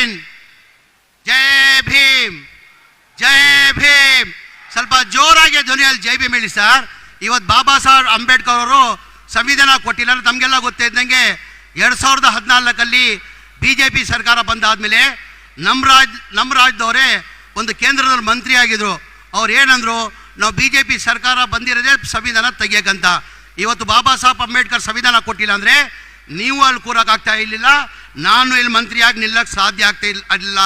ಹಿಂದ್ ಜೈ ಭೀಮ್ ಜೈ ಭೀಮ್. ಸ್ವಲ್ಪ ಜೋರಾಗಿ ಧ್ವನಿಯಲ್ಲಿ ಜೈ ಭೀಮ್ ಹೇಳಿ ಸರ್. ಇವತ್ತು ಬಾಬಾ ಸಾಹೇಬ್ ಅಂಬೇಡ್ಕರ್ ಅವರು ಸಂವಿಧಾನ ಕೊಟ್ಟಿಲ್ಲ ತಮಗೆಲ್ಲ ಗೊತ್ತಿದ್ದಂಗೆ ಎರಡು ಸಾವಿರದ ಹದಿನಾಲ್ಕಲ್ಲಿ ಬಿ ಜೆ ಪಿ ಸರ್ಕಾರ ಬಂದಾದ್ಮೇಲೆ ನಮ್ಮ ರಾಜ್ ನಮ್ಮ ರಾಜ್ಯದವರೇ ಒಂದು ಕೇಂದ್ರದಲ್ಲಿ ಮಂತ್ರಿ ಆಗಿದ್ರು ಅವ್ರು ಏನಂದ್ರು, ನಾವು ಬಿ ಜೆ ಪಿ ಸರ್ಕಾರ ಬಂದಿರೋದೇ ಸಂವಿಧಾನ ತೆಗಿಯಕ್ಕಂತ. ಇವತ್ತು ಬಾಬಾ ಸಾಹೇಬ್ ಅಂಬೇಡ್ಕರ್ ಸಂವಿಧಾನ ಕೊಟ್ಟಿಲ್ಲ ಅಂದರೆ ನೀವು ಅಲ್ಲಿ ಕೂರೋಕ್ಕಾಗ್ತಾ ಇರಲಿಲ್ಲ. ನಾನು ಇಲ್ಲಿ ಮಂತ್ರಿಯಾಗಿ ನಿಲ್ಲಕ್ಕೆ ಸಾಧ್ಯ ಆಗ್ತಾ ಇಲ್ಲ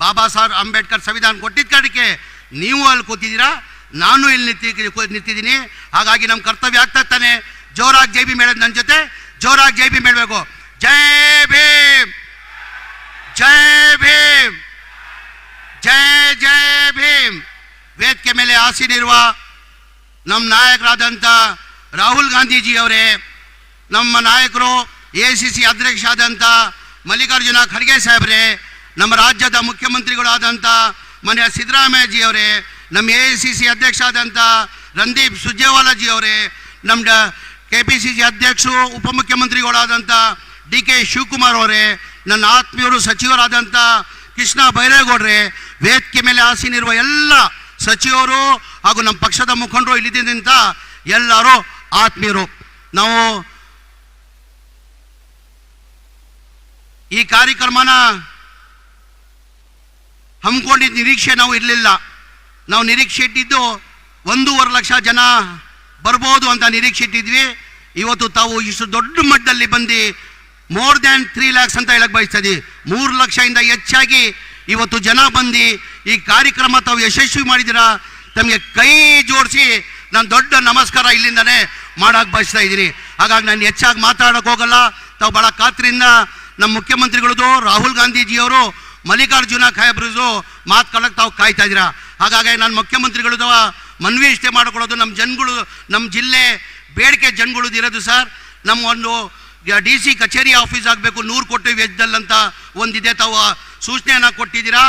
ಬಾಬಾ ಸಾಹೇಬ್ ಅಂಬೇಡ್ಕರ್ ಸಂವಿಧಾನ ಕೊಟ್ಟಿದ್ದ ಕಡೆಗೆ ನೀವು ಅಲ್ಲಿ ಕೂತಿದ್ದೀರಾ? ನಾನು ಇಲ್ಲಿ ನಿಂತಿ ನಿಂತಿದ್ದೀನಿ. ಹಾಗಾಗಿ ನಮ್ಮ ಕರ್ತವ್ಯ ಆಗ್ತಾ ತಾನೆ ಜೋರಾಗಿ ಜೈ ಬಿ ಹೇಳೋದು ನನ್ನ ಜೊತೆ. ಜೋರಾಗಿ ಜೈ ಬಿ ಹೇಳಬೇಕು ಜೈ ಭೀಮ್! ಜೈ ಭೀಮ್! ಜೈ ಜೈ ಭೀಮ್! ವೇದಿಕೆ ಮೇಲೆ ಆಸೀನಿರುವ ನಮ್ಮ ನಾಯಕರಾದಂಥ ರಾಹುಲ್ ಗಾಂಧೀಜಿ ಅವರೇ ನಮ್ಮ ನಾಯಕರು ಎ ಸಿ ಸಿ ಅಧ್ಯಕ್ಷ ಆದಂಥ ಮಲ್ಲಿಕಾರ್ಜುನ ಖರ್ಗೆ ಸಾಹೇಬ್ರೆ, ನಮ್ಮ ರಾಜ್ಯದ ಮುಖ್ಯಮಂತ್ರಿಗಳಾದಂಥ ಮನೆಯ ಸಿದ್ದರಾಮಯ್ಯಜಿ ಅವರೇ, ನಮ್ಮ ಎ ಸಿ ಸಿ ಅಧ್ಯಕ್ಷ ಆದಂಥ ರಂದೀಪ್ ಸುರ್ಜೇವಾಲಾಜಿ ಅವರೇ, ನಮ್ಮ ಕೆ ಪಿ ಸಿ ಸಿ ಅಧ್ಯಕ್ಷರು ಉಪಮುಖ್ಯಮಂತ್ರಿಗಳಾದಂಥ ಡಿ ಕೆ ಶಿವಕುಮಾರ್ ಅವರೇ, ನನ್ನ ಆತ್ಮೀಯರು ಸಚಿವರಾದಂಥ ಕೃಷ್ಣ ಬೈರೇಗೌಡ್ರೆ, ವೇದಿಕೆ ಮೇಲೆ ಆಸೀನಿರುವ ಎಲ್ಲ ಸಚಿವರು ಹಾಗೂ ನಮ್ಮ ಪಕ್ಷದ ಮುಖಂಡರು ಇಲ್ಲಿದ್ದಂಥ ಎಲ್ಲರೂ ಆತ್ಮೀಯರು. ನಾವು ಈ ಕಾರ್ಯಕ್ರಮನ ಹಮ್ಮಿಕೊಂಡಿದ್ದ ನಿರೀಕ್ಷೆ ನಾವು ಇರಲಿಲ್ಲ. ನಾವು ನಿರೀಕ್ಷೆ ಇಟ್ಟಿದ್ದು ಒಂದೂವರೆ ಲಕ್ಷ ಜನ ಬರ್ಬೋದು ಅಂತ ನಿರೀಕ್ಷೆ ಇಟ್ಟಿದ್ವಿ. ಇವತ್ತು ತಾವು ಇಷ್ಟು ದೊಡ್ಡ ಮಟ್ಟದಲ್ಲಿ ಬಂದು ಮೋರ್ ದ್ಯಾನ್ ತ್ರೀ ಲ್ಯಾಕ್ಸ್ ಅಂತ ಹೇಳಕ್ ಬಯಸ್ತದೆ ಮೂರು ಲಕ್ಷದಿಂದ ಹೆಚ್ಚಾಗಿ ಇವತ್ತು ಜನ ಬಂದು ಈ ಕಾರ್ಯಕ್ರಮ ತಾವು ಯಶಸ್ವಿ ಮಾಡಿದ್ದೀರಾ? ತಮಗೆ ಕೈ ಜೋಡಿಸಿ ನಾನು ದೊಡ್ಡ ನಮಸ್ಕಾರ ಇಲ್ಲಿಂದನೇ ಮಾಡಕ್ಕೆ ಬಯಸ್ತಾ ಇದ್ದೀನಿ. ಹಾಗಾಗಿ ನಾನು ಹೆಚ್ಚಾಗಿ ಮಾತಾಡೋಕೆ ಹೋಗಲ್ಲ. ತಾವು ಭಾಳ ಖಾತ್ರಿಯಿಂದ ನಮ್ಮ ಮುಖ್ಯಮಂತ್ರಿಗಳದು, ರಾಹುಲ್ ಗಾಂಧೀಜಿಯವರು, ಮಲ್ಲಿಕಾರ್ಜುನ ಖಾಯಬ್ರದು ಮಾತ್ಕೊಳ್ಳೋಕೆ ತಾವು ಕಾಯ್ತಾ ಇದ್ದೀರಾ? ಹಾಗಾಗಿ ನಾನು ಮುಖ್ಯಮಂತ್ರಿಗಳದು ಮನವಿ ಇಷ್ಟೇ ಮಾಡ್ಕೊಳ್ಳೋದು ನಮ್ಮ ಜನಗಳು ನಮ್ಮ ಜಿಲ್ಲೆ ಬೇಡಿಕೆ ಜನಗಳದ್ದು ಇರೋದು ಸರ್. ನಮ್ಮ ಒಂದು ಡಿ ಸಿ ಕಚೇರಿ ಆಫೀಸ್ ಆಗಬೇಕು, ನೂರು ಕೋಟಿ ವೆಜ್ದಲ್ಲಿ ಅಂತ ಒಂದಿದೆ ತಾವು ಸೂಚನೆಯನ್ನು ಕೊಟ್ಟಿದ್ದೀರಾ?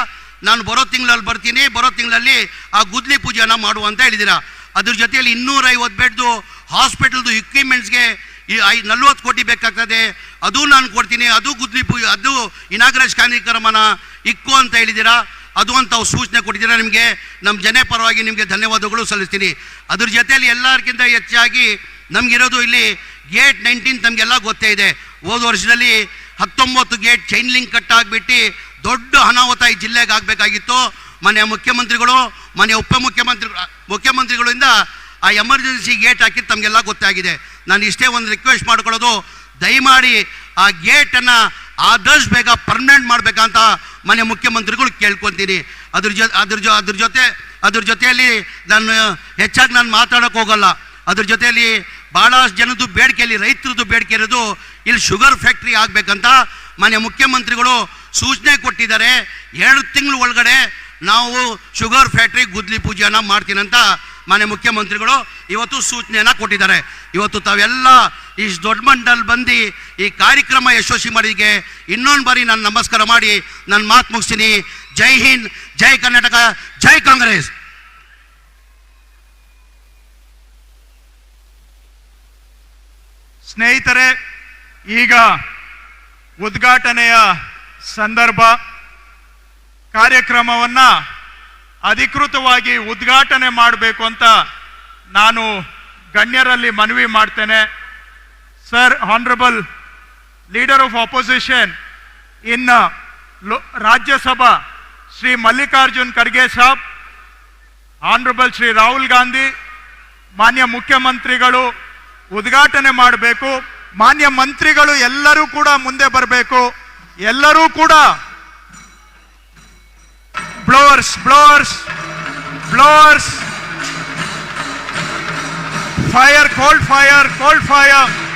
ನಾನು ಬರೋ ತಿಂಗಳಲ್ಲಿ ಬರ್ತೀನಿ, ಬರೋ ತಿಂಗಳಲ್ಲಿ ಆ ಗುದ್ಲಿ ಪೂಜೆಯನ್ನು ಮಾಡುವ ಅಂತ ಹೇಳಿದ್ದೀರಾ. ಅದ್ರ ಜೊತೆಯಲ್ಲಿ ಇನ್ನೂರೈವತ್ತು ಬೆಡ್ದು ಹಾಸ್ಪಿಟಲ್ದು ಇಕ್ವಿಪ್ಮೆಂಟ್ಸ್ಗೆ ಈ ಐ ನಲ್ವತ್ತು ಕೋಟಿ ಬೇಕಾಗ್ತದೆ. ಅದು ನಾನು ಕೊಡ್ತೀನಿ, ಅದು ಗುದ್ಲಿ ಪೂಜೆ ಅದು ಇನಾಗ್ರೇಷ್ ಕಾರ್ಯಕ್ರಮನ ಇಕ್ಕು ಅಂತ ಹೇಳಿದ್ದೀರಾ? ಅದು ಅಂತ ಸೂಚನೆ ಕೊಟ್ಟಿದ್ದೀರಾ ನಿಮಗೆ? ನಮ್ಮ ಜನ ಪರವಾಗಿ ನಿಮಗೆ ಧನ್ಯವಾದಗಳು ಸಲ್ಲಿಸ್ತೀನಿ. ಅದ್ರ ಜೊತೆಯಲ್ಲಿ ಎಲ್ಲರಿಗಿಂತ ಹೆಚ್ಚಾಗಿ ನಮಗಿರೋದು ಇಲ್ಲಿ ಗೇಟ್ ನೈನ್ಟೀನ್ ತಮಗೆಲ್ಲ ಗೊತ್ತೇ ಇದೆ. ಹೋದ ವರ್ಷದಲ್ಲಿ ಹತ್ತೊಂಬತ್ತು ಗೇಟ್ ಚೈನ್ ಲಿಂಕ್ ಕಟ್ಟಾಗ್ಬಿಟ್ಟು ದೊಡ್ಡ ಅನಾಹುತ ಈ ಜಿಲ್ಲೆಗೆ ಆಗಬೇಕಾಗಿತ್ತು. ಮನೆಯ ಮುಖ್ಯಮಂತ್ರಿಗಳು, ಮನೆಯ ಉಪಮುಖ್ಯಮಂತ್ರಿ ಮುಖ್ಯಮಂತ್ರಿಗಳಿಂದ ಆ ಎಮರ್ಜೆನ್ಸಿ ಗೇಟ್ ಹಾಕಿದ್ದು ತಮಗೆಲ್ಲ ಗೊತ್ತಾಗಿದೆ. ನಾನು ಇಷ್ಟೇ ಒಂದು ರಿಕ್ವೆಸ್ಟ್ ಮಾಡ್ಕೊಳ್ಳೋದು, ದಯಮಾಡಿ ಆ ಗೇಟನ್ನು ಆದಷ್ಟು ಬೇಗ ಪರ್ಮನೆಂಟ್ ಮಾಡಬೇಕಂತ ಮನೆ ಮುಖ್ಯಮಂತ್ರಿಗಳು ಕೇಳ್ಕೊತೀನಿ. ಅದ್ರ ಜೊ ಅದ್ರ ಜೊ, ಅದ್ರ ಜೊತೆ, ಅದ್ರ ಜೊತೆಯಲ್ಲಿ ನಾನು ಹೆಚ್ಚಾಗಿ ನಾನು ಮಾತಾಡೋಕೆ ಹೋಗಲ್ಲ. ಅದ್ರ ಜೊತೆಯಲ್ಲಿ ಭಾಳಷ್ಟು ಜನದ್ದು ಬೇಡಿಕೆಯಲ್ಲಿ, ರೈತರದ್ದು ಬೇಡಿಕೆ ಇರೋದು ಇಲ್ಲಿ ಶುಗರ್ ಫ್ಯಾಕ್ಟ್ರಿ ಆಗಬೇಕಂತ ಮನೆ ಮುಖ್ಯಮಂತ್ರಿಗಳು ಸೂಚನೆ ಕೊಟ್ಟಿದ್ದಾರೆ. ಎರಡು ತಿಂಗಳು ಒಳಗಡೆ ನಾವು ಶುಗರ್ ಫ್ಯಾಕ್ಟ್ರಿ ಗುದ್ಲಿ ಪೂಜೆಯನ್ನು ಮಾಡ್ತೀನಂತ ಮನೆ ಮುಖ್ಯಮಂತ್ರಿಗಳು, ಇವತ್ತು ಸೂಚನೆಯನ್ನು ಕೊಟ್ಟಿದ್ದಾರೆ. ಇವತ್ತು ತಾವೆಲ್ಲ ಈ ದೊಡ್ಡ ಮಂಡಲ್ ಬಂದು ಈ ಕಾರ್ಯಕ್ರಮ ಯಶಸ್ವಿ ಮಾಡಿಗೆ ಇನ್ನೊಂದು ಬಾರಿ ನಾನು ನಮಸ್ಕಾರ ಮಾಡಿ ನನ್ನ ಮಾತು ಮುಗಿಸ್ತೀನಿ. ಜೈ ಹಿಂದ್, ಜೈ ಕರ್ನಾಟಕ, ಜೈ ಕಾಂಗ್ರೆಸ್. ಸ್ನೇಹಿತರೆ, ಈಗ ಉದ್ಘಾಟನೆಯ ಸಂದರ್ಭ, ಕಾರ್ಯಕ್ರಮವನ್ನ ಅಧಿಕೃತವಾಗಿ ಉದ್ಘಾಟನೆ ಮಾಡಬೇಕು ಅಂತ ನಾನು ಗಣ್ಯರಲ್ಲಿ ಮನವಿ ಮಾಡ್ತೇನೆ. Sir honourable leader of opposition in Rajya Sabha Shri Mallikarjun Kharge saab honourable Shri Rahul Gandhi, ಮಾನ್ಯ ಮುಖ್ಯಮಂತ್ರಿಗಳು ಉದ್ಘಾಟನೆ ಮಾಡಬೇಕು. ಮಾನ್ಯ ಮಂತ್ರಿಗಳು ಎಲ್ಲರೂ ಕೂಡ ಮುಂದೆ ಬರಬೇಕು. ಎಲ್ಲರೂ ಕೂಡ blowers, blowers, blowers. Fire, cold fire, cold fire.